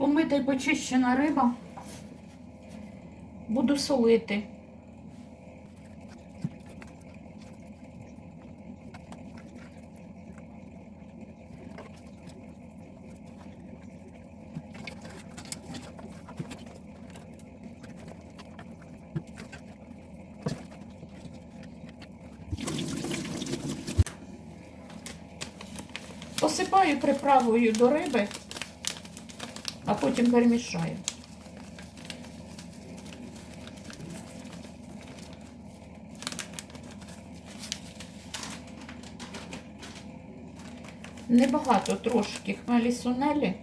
Помита й почищена риба. Буду солити. Посипаю приправою до риби, а потім перемішаю. Небагато трошки хмелі сунелі.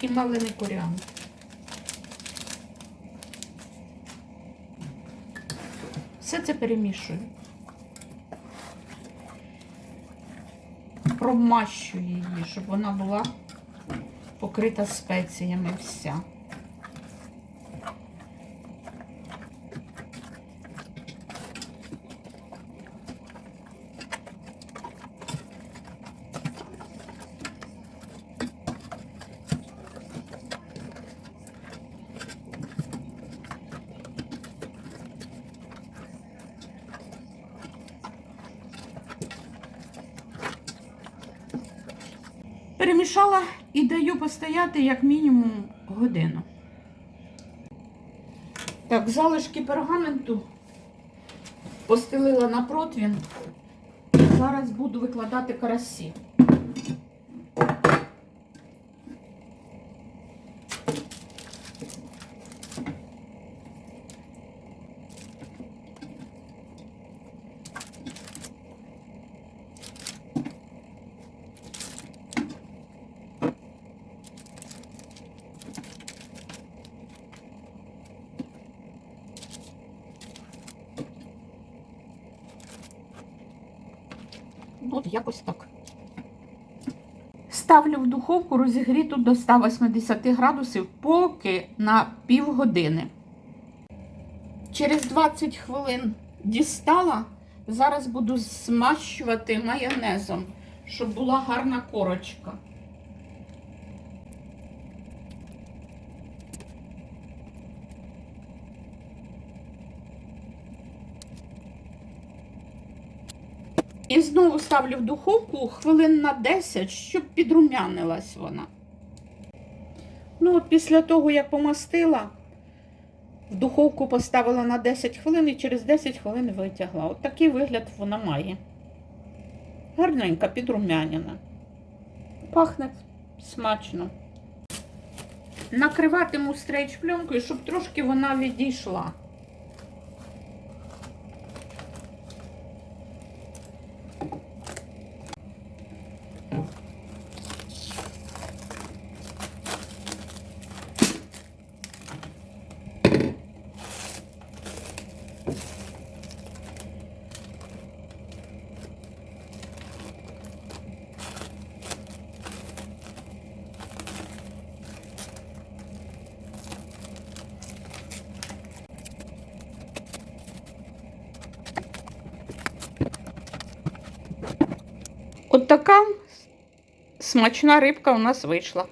І малини коріандр. Все це перемішую. Промащую її, щоб вона була покрита спеціями вся. Перемішала і даю постояти як мінімум годину. Так, залишки пергаменту постелила на противень. Зараз буду викладати карасі. От якось так. Ставлю в духовку розігріту до 180 градусів поки на півгодини. Через 20 хвилин дістала. Зараз буду змащувати майонезом, щоб була гарна корочка. І знову ставлю в духовку хвилин на 10, щоб підрумянилась вона. Ну, от після того, як помастила, в духовку поставила на 10 хвилин і через 10 хвилин витягла. От такий вигляд вона має. Гарненька, підрумянена. Пахне смачно. Накриватиму стрейч пленкою, щоб трошки вона відійшла. От така смачна рибка у нас вийшла.